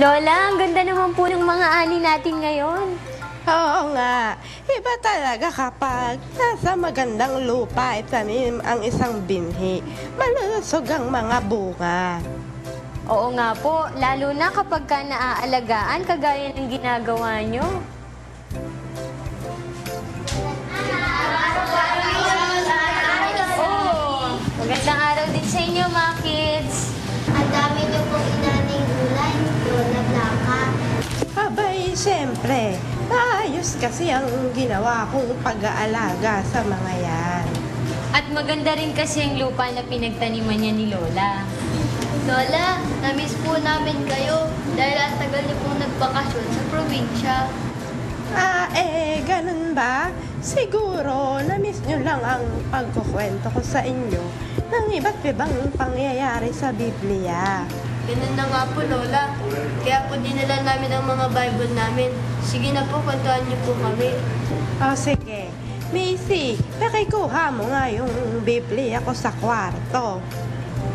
Lola, ang ganda naman po ng mga ani natin ngayon. Oo nga, iba talaga kapag nasa magandang lupa itanim ang isang binhi. Malusog ang mga bunga. Oo nga po, lalo na kapag ka naaalagaan kagaya ng ginagawa nyo. Oo. Magandang araw din sa inyo mga siyempre, maayos kasi ang ginawa kong pag-aalaga sa mga yan. At maganda rin kasi ang lupa na pinagtaniman niya ni Lola. Lola, namiss po namin kayo dahil ang tagal niyo pong nagbakasyon sa probinsya. Ah, eh, ganun ba? Siguro, na-miss nyo lang ang pagkukwento ko sa inyo ng iba't ibang pangyayari sa Biblia. Ganun na nga po, Lola. Kaya po dinala namin ang mga Bible namin. Sige na po, kwentuhan niyo po kami. O, sige. Macy, pakikuha mo nga yung Biblia ko sa kwarto.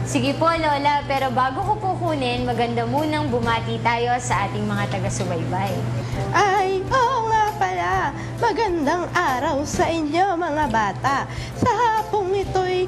Sige po Lola, pero bago ko po kunin, maganda munang bumati tayo sa ating mga taga-subaybay. Ay, oo nga pala. Magandang araw sa inyo mga bata. Sa hapong ito'y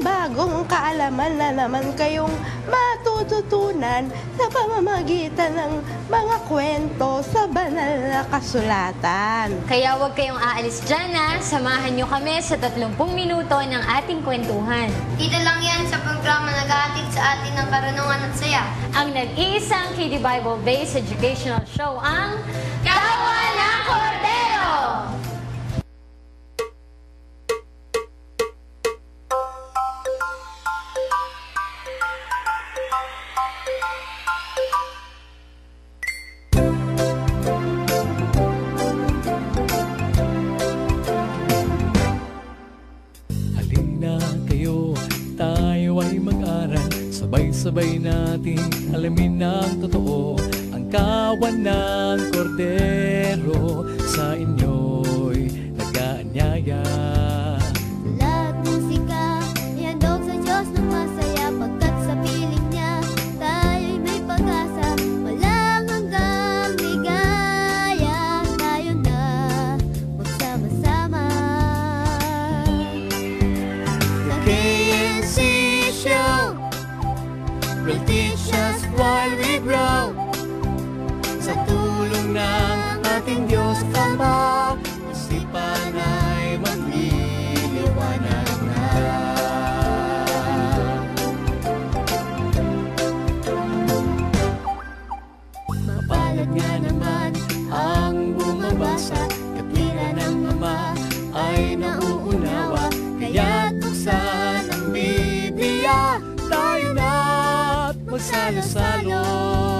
panibagong kaalaman na naman kayong matututunan sa pamamagitan ng mga kwento sa banal na kasulatan. Kaya huwag kayong aalis dyan ha. Samahan nyo kami sa 30 minuto ng ating kwentuhan. Dito lang yan sa programa nag-aatid sa atin ng karunungan at saya. Ang nag-iisang KD Bible-based educational show ang Sabay-sabay nating alamin ang totoo. Ang kawan ng kordero Sa inyo'y nag-aanyaya will teach us while we grow. Sa tulong ng ating Diyos Ama Isipan ay magliliwanag na. Mapalad nga naman ang bumabasa sa Salo-Salo.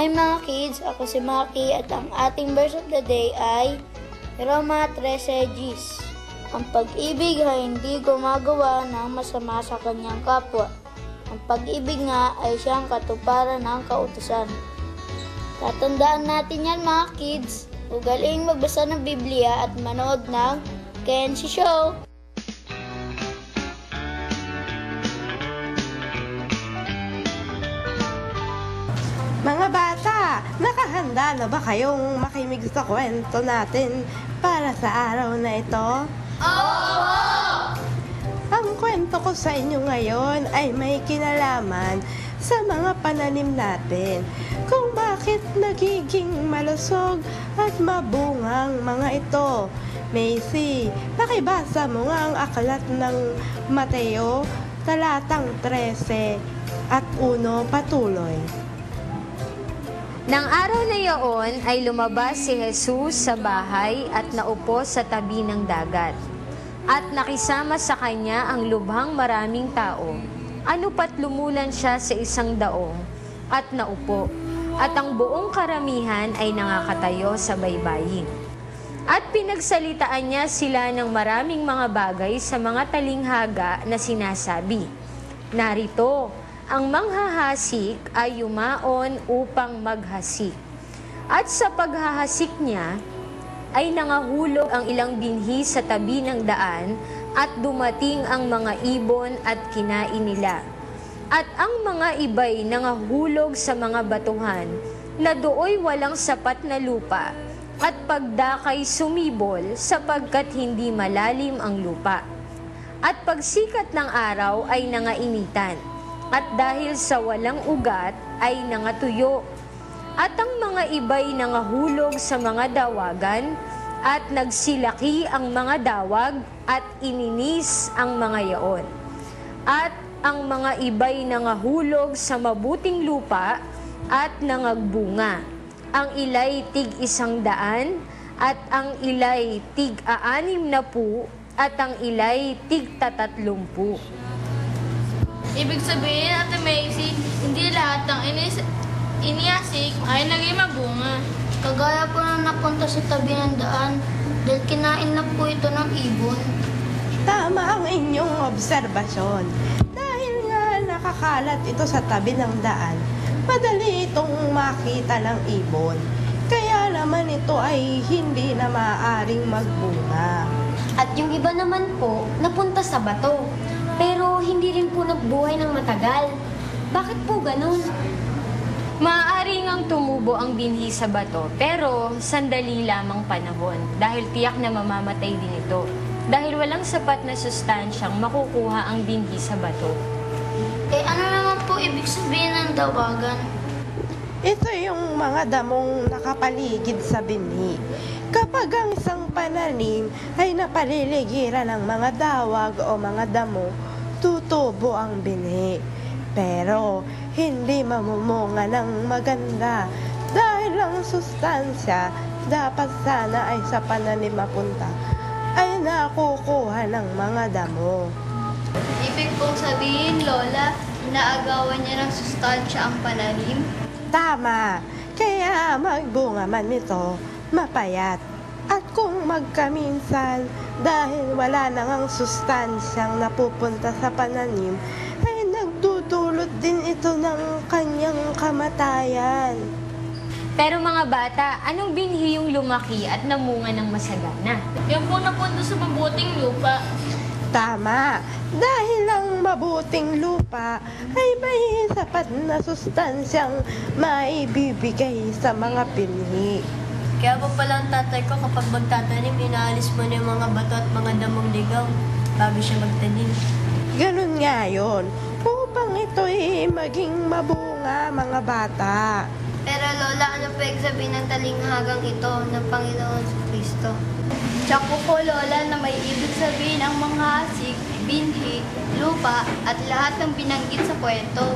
Hi mga kids, ako si Maki at ang ating verse of the day ay Roma 13 Gs. Ang pag-ibig ay hindi gumagawa ng masama sa kanyang kapwa. Ang pag-ibig nga ay siyang katuparan ng kautusan. Tatandaan natin yan mga kids. Ugaling magbasa ng Biblia at manood ng Kenshi Show. Mga nakahanda na ba kayong makimig sa kwento natin para sa araw na ito? Ang kwento ko sa inyo ngayon ay may kinalaman sa mga pananim natin kung bakit nagiging malusog at mabungang mga ito. Macy, pakibasa mo nga ang aklat ng Mateo, talatang 13 at 1 patuloy. Nang araw na iyon ay lumabas si Jesus sa bahay at naupo sa tabi ng dagat. At nakisama sa kanya ang lubhang maraming tao. Ano pat lumulan siya sa isang daong at naupo. At ang buong karamihan ay nangakatayo sa baybayin. At pinagsalitaan niya sila ng maraming mga bagay sa mga talinghaga na sinasabi. Narito, ang manghahasik ay yumaon upang maghasik. At sa paghahasik niya, ay nangahulog ang ilang binhi sa tabi ng daan at dumating ang mga ibon at kinain nila. At ang mga iba'y nangahulog sa mga batuhan na dooy walang sapat na lupa at pagdakay sumibol sapagkat hindi malalim ang lupa. At pagsikat ng araw ay nangainitan, at dahil sa walang ugat ay nangatuyo. At ang mga iba'y nangahulog sa mga dawagan, at nagsilaki ang mga dawag, at ininis ang mga yaon. At ang mga iba'y nangahulog sa mabuting lupa, at nangagbunga. Ang ilay tig isang daan, at ang ilay tig aanim na pu, at ang ilay tig tatatlumpu. Ibig sabihin, Ate Macy, hindi lahat ng inis iniasik ay naging mabunga. Kagaya po na napunta sa tabi ng daan dahil kinain na po ito ng ibon. Tama ang inyong obserbasyon. Dahil nga nakakalat ito sa tabi ng daan, madali itong makita ng ibon. Kaya naman ito ay hindi na maaaring magbunga. At yung iba naman po, napunta sa bato. Hindi rin po nagbuhay ng matagal. Bakit po ganun? Maaari ngang tumubo ang binhi sa bato, pero sandali lamang panahon dahil tiyak na mamamatay din ito. Dahil walang sapat na sustansyang makukuha ang binhi sa bato. Eh ano naman po ibig sabihin ng dawagan? Ito yung mga damong nakapaligid sa binhi. Kapag ang isang pananim ay napaliligiran ng mga dawag o mga damo, tutubo ang binhi. Pero hindi mamumunga ng maganda dahil ang sustansya dapat sana ay sa pananim mapunta ay nakukuha ng mga damo. Ibig pong sabihin, Lola, inaagawan niya ng sustansya ang pananim. Tama. Kaya magbunga man ito, mapayat. At kung magkaminsan, dahil wala nang ang sustansyang napupunta sa pananim, ay nagdudulot din ito ng kanyang kamatayan. Pero mga bata, anong binhi yung lumaki at namunga ng masagana? Yung po napunta sa mabuting lupa. Tama. Dahil ang mabuting lupa ay may sapat na sustansyang maibibigay sa mga binhi. Kaya po pala ang tatay ko kapag magtatanim, inaalis mo na yung mga bato at mga damong ligaw bago siya magtanim. Ganun nga yun. Upang ito'y maging mabunga mga bata. Pero Lola, ano pa ibig sabihin ng talinghagang ito ng Panginoon sa Kristo? Tsaka po, Lola, na may ibig sabihin ang mga hasik, binhi, lupa, at lahat ng binanggit sa kwento.